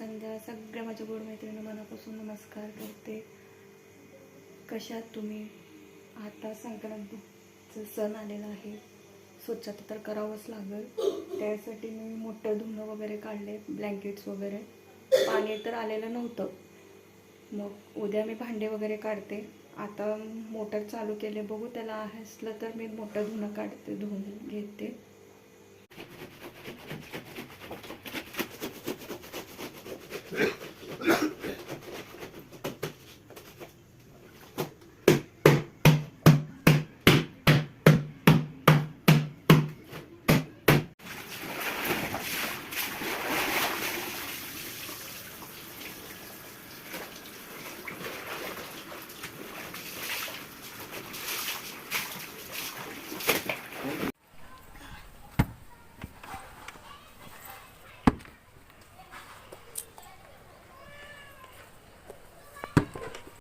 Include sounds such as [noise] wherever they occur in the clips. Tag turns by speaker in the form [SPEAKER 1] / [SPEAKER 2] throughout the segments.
[SPEAKER 1] संध्या सगळ्या माझ्या गोड मैत्रिणी मनापासून नमस्कार करते. कशात तुम्ही? आता संक्रांतीचं सण आलेला आहे. स्वच्छता तर करावंच लागेल. त्यासाठी मी मोठं धुणं वगैरे काढले ब्लँकेट्स वगैरे. पाणी तर आलेलं नव्हतं. मग उद्या मी भांडे वगैरे काढते. आता मोटर चालू केले बघू त्याला असलं तर मी मोठं धुणं काढते धुवून घेते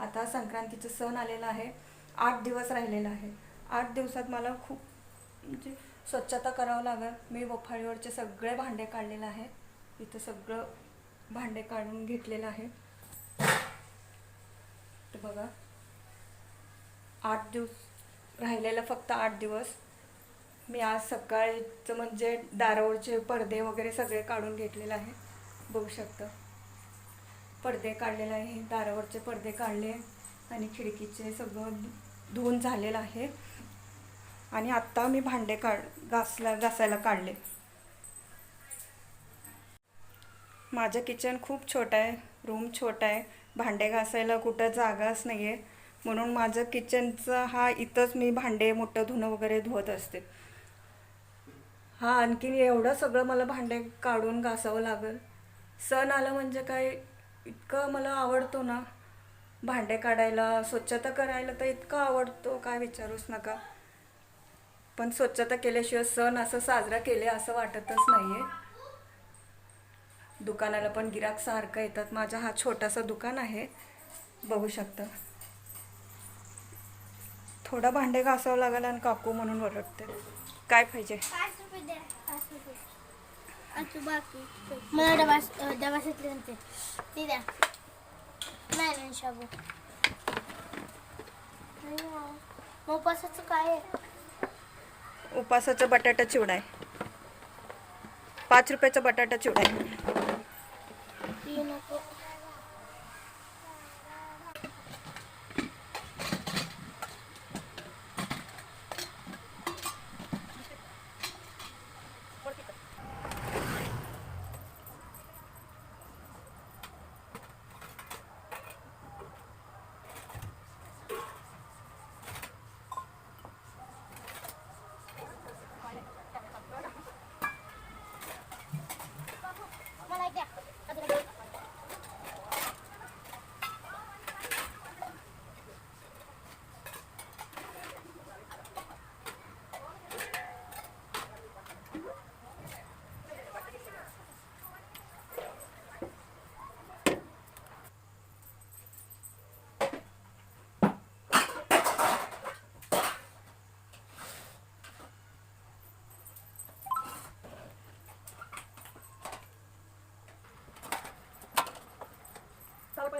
[SPEAKER 1] आता संक्रांतीचं सण आलेला आहे. आठ दिवस राहिलेला आहे. आठ दिवसात मला खूप म्हणजे स्वच्छता करावं लागेल. मी वफाळीवरचे सगळे भांडे काढलेले आहे. इथं सगळं भांडे काढून घेतलेलं आहे. बघा. आठ दिवस राहिलेलं फक्त आठ दिवस. मी आज सकाळीचं म्हणजे दारावरचे पडदे वगैरे सगळे काढून घेतलेले आहे. बघू शकतं. पडदे काढलेले आहे. दारावरचे पडदे काढले. आणि खिडकीचे सगळं धुवून झालेलं आहे. आणि आत्ता मी भांडे काढ घासला घासायला काढले. माझं किचन खूप छोटं आहे रूम छोटा आहे. भांडे घासायला कुठं जागाच नाही आहे म्हणून माझं किचनचं हा इथंच मी भांडे मोठं धुणं वगैरे धुवत असते. हा आणखीन एवढं सगळं मला भांडे काढून घासावं लागेल. सण आलं म्हणजे काय इतकं मला आवडतो ना. भांडे काढायला स्वच्छता करायला तर इतकं आवडतो काय विचारूच नका. पण स्वच्छता केल्याशिवाय सण असं साजरा केले असं वाटतच नाही आहे दुकानाला पण गिराक सारखं येतात. माझा हा छोटासा दुकान आहे. बघू शकता. थोडा भांडे घासावं लागेल आणि काकू म्हणून ओरडते. काय पाहिजे?
[SPEAKER 2] बाकी. नाही नाही शाबू. नाही उपासाचं काय आहे?
[SPEAKER 1] उपासाचा बटाटा चिवडा आहे. पाच रुपयाचा बटाटा चिवडा आहे.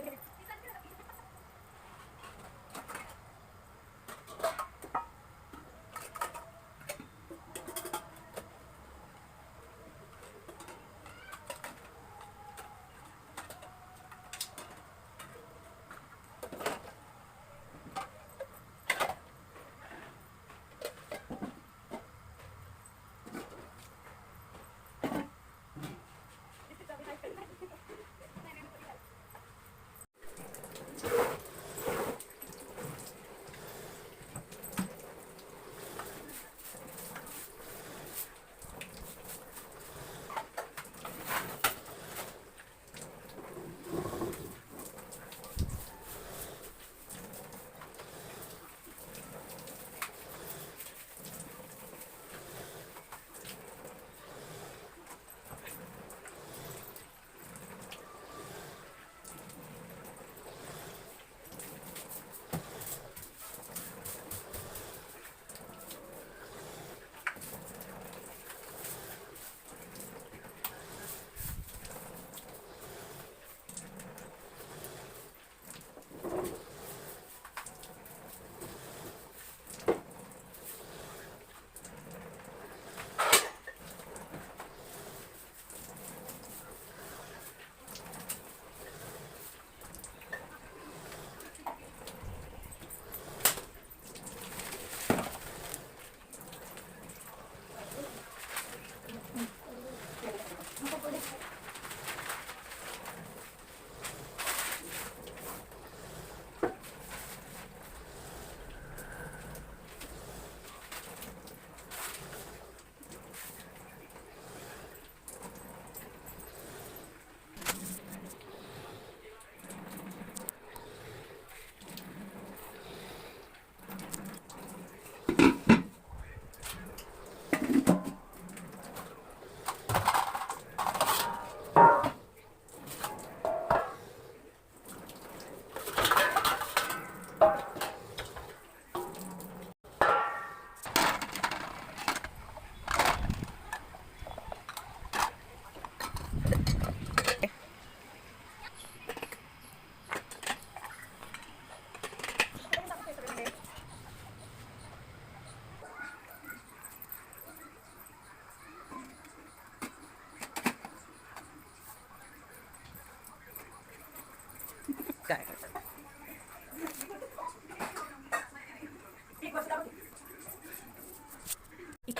[SPEAKER 1] Okay.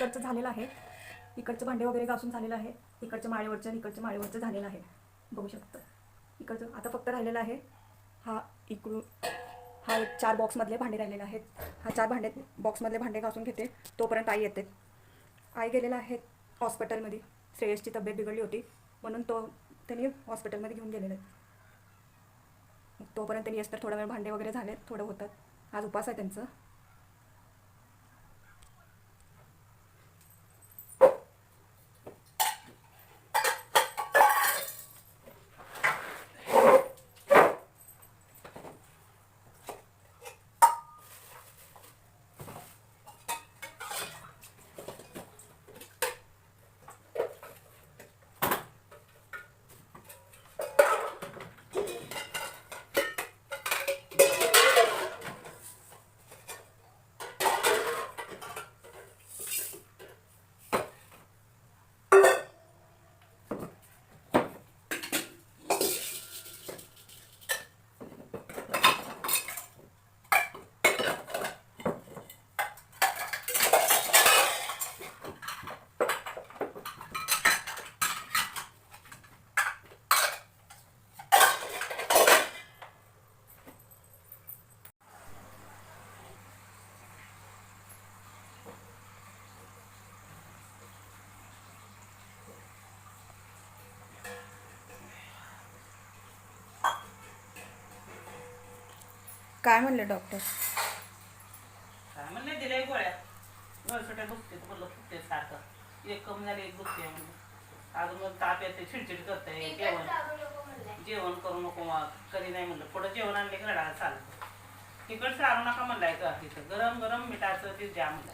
[SPEAKER 3] इकडचं झालेलं आहे. इकडचं भांडे वगैरे घासून झालेलं आहे. इकडच्या माळेवरचं आणि इकडच्या माळेवरचं झालेलं आहे. बघू शकतं. इकडचं आता फक्त राहिलेलं आहे हा इकडून हा एक चार बॉक्समधले भांडे राहिलेले आहेत. हा चार भांडे बॉक्समधले भांडे घासून घेते. तोपर्यंत आई येते. आई गेलेला आहे हॉस्पिटलमध्ये श्रेयसची तब्येत बिघडली होती. म्हणून तो त्यांनी हॉस्पिटलमध्ये घेऊन गेलेले आहेत. तोपर्यंत त्यांनी येस तर थोडा वेळ भांडे वगैरे झाले. थोडं होतात. आज उपास आहे त्यांचं.
[SPEAKER 1] काय म्हणले डॉक्टर
[SPEAKER 4] काय म्हणलं दिले गोळ्या. गळसोट्या दुखते तर बोललं दुखते सारखं. एक कमी झाली एक दुखते अजून मग ताप येते चिडचिड करते जेवण. जेवण करू नको मग कधी नाही म्हणलं. पुढं जेवण आणले की रडायला चालतं तिकड चालू नका म्हणलाय का तिथं. गरम गरम मिठाचं ते द्या म्हणलं.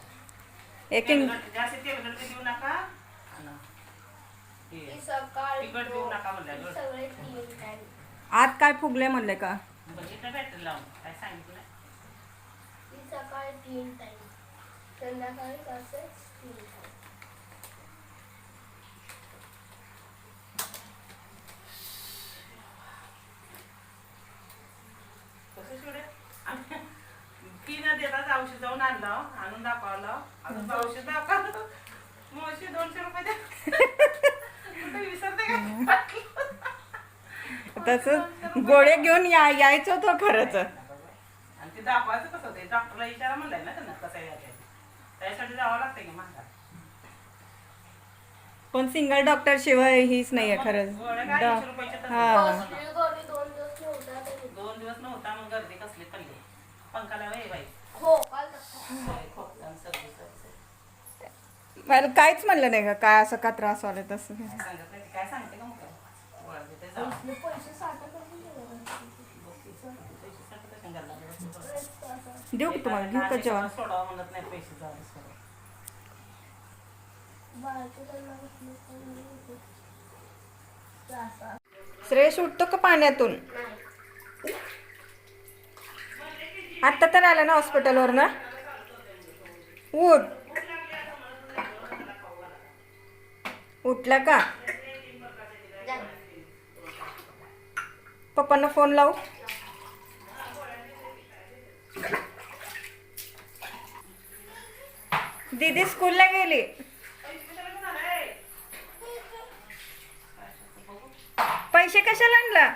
[SPEAKER 1] एक
[SPEAKER 4] जास्त देऊ नका. देऊ नका म्हणलं
[SPEAKER 1] काय फुगले म्हणले का?
[SPEAKER 4] बघितलं बॅटरी लावून. काय सांगितलं.
[SPEAKER 2] ती सकाळी तीन टाइम संध्याकाळी कसं तीन
[SPEAKER 4] देतात औषध जाऊन आणलं आणून दाखवलं. अजून औषध दाखवलं. मोशी दोनशे रुपये द्या. [laughs] कुठे विसरते का?
[SPEAKER 1] तसंच गोळे घेऊन या यायचं खरंच.
[SPEAKER 4] आणि ते दाखवायचं कसं ते डॉक्टरला विचारा म्हणलाय ना त्यांना कसं यायचं त्यासाठी जावं लागतं की माझा
[SPEAKER 1] पण सिंगल डॉक्टर शिवाय हीच नाहीये खरंच.
[SPEAKER 4] गोळ्या काय?
[SPEAKER 1] डॉ-
[SPEAKER 4] ऐंशी रुपयाच्या तर
[SPEAKER 1] हा.
[SPEAKER 2] हॉस्पिटल गोळी दोन दिवस नव्हता तरी
[SPEAKER 4] दोन दिवस नव्हता मग गर्दी कसली पडली? पंखाला वय बाई.
[SPEAKER 2] हो काल तसं.
[SPEAKER 4] होय, खोकला आणि सर्दी सर्दी.
[SPEAKER 1] मला काहीच म्हणलं नाही का? काय असं का त्रास व्हायला तसं?
[SPEAKER 4] नाही सांगते का मग गोळ्या देते जाऊ
[SPEAKER 2] आपले पैसे साठा करून ठेवा.
[SPEAKER 4] पैसे साठी कशाला द्यायला लागले?
[SPEAKER 1] देऊ की तुम्हाला घेऊ का जेवण
[SPEAKER 4] म्हणत नाही पैसे जाऊ सोडा.
[SPEAKER 1] श्रेयस उठतो का पाण्यातून. आत्ता तर आला ना हॉस्पिटलवर ना उठ उठला का. पप्पांना फोन लावू दीदी स्कूलला गेली. पैसे कशाला आणला?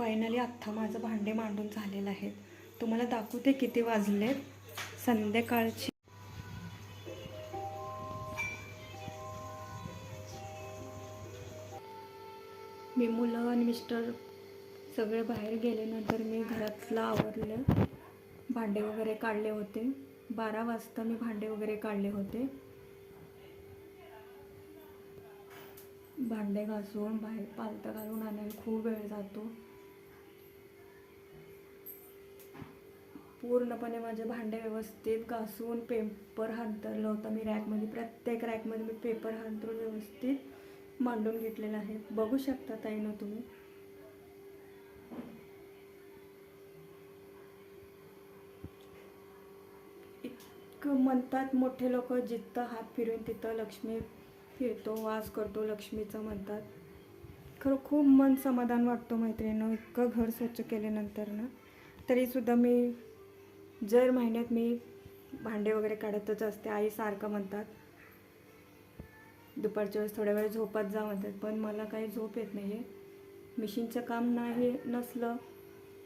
[SPEAKER 1] फायनली आत्ता माझं भांडे मांडून झालेलं आहे. तुम्हाला दाखवते किती वाजलेत. संध्याकाळची मी मुलं आणि मिस्टर सगळे बाहेर गेल्यानंतर मी घरातलं आवरलं. भांडे वगैरे काढले होते. बारा वाजता मी भांडे वगैरे काढले होते. भांडे घासून बाहेर पालतं घालून आणायला खूप वेळ जातो. पूर्णपणे माझे भांडे व्यवस्थित घासून पेपर हांतरलं होतं. मी रॅकमध्ये प्रत्येक रॅकमध्ये मी पेपर हांतरून व्यवस्थित मांडून घेतलेलं आहे. बघू शकता ताई ना तुम्ही. इतकं म्हणतात मोठे लोक जिथं हात फिरून तिथं लक्ष्मी फिरतो वास करतो लक्ष्मीचं म्हणतात. खरं खूप मन समाधान वाटतो मैत्रिणीनं इतकं घर स्वच्छ केल्यानंतर ना तरीसुद्धा मी जर महिन्यात मी भांडे वगैरे काढतच असते आई सारखं म्हणतात दुपारच्या वेळेस थोड्या वेळ झोपत जा म्हणतात पण मला काही झोप येत नाही आहे मिशीनचं काम नाही नसलं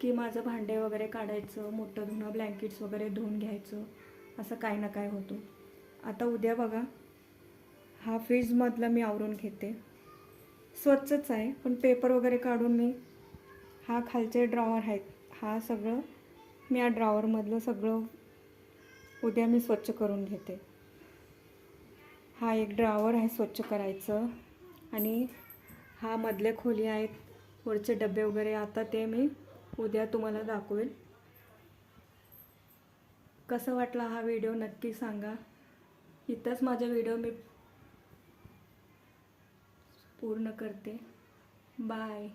[SPEAKER 1] की माझं भांडे वगैरे काढायचं मोठं धुणं ब्लँकेट्स वगैरे धुवून घ्यायचं असं काय ना काय होतो. आता उद्या बघा हा फ्रीजमधलं मी आवरून घेते. स्वच्छच आहे पण पेपर वगैरे काढून मी हा खालचे ड्रॉवर आहेत हा सगळं मी या ड्रॉवरमधलं सगळं उद्या मी स्वच्छ करून घेते. हा एक ड्रॉवर आहे स्वच्छ करायचं. आणि हा मधल्या खोली आहेत वरचे डबे वगैरे आता ते मी उद्या तुम्हाला दाखवेल. कसं वाटला हा व्हिडिओ नक्की सांगा. इथंच माझा व्हिडिओ मी पूर्ण करते. बाय.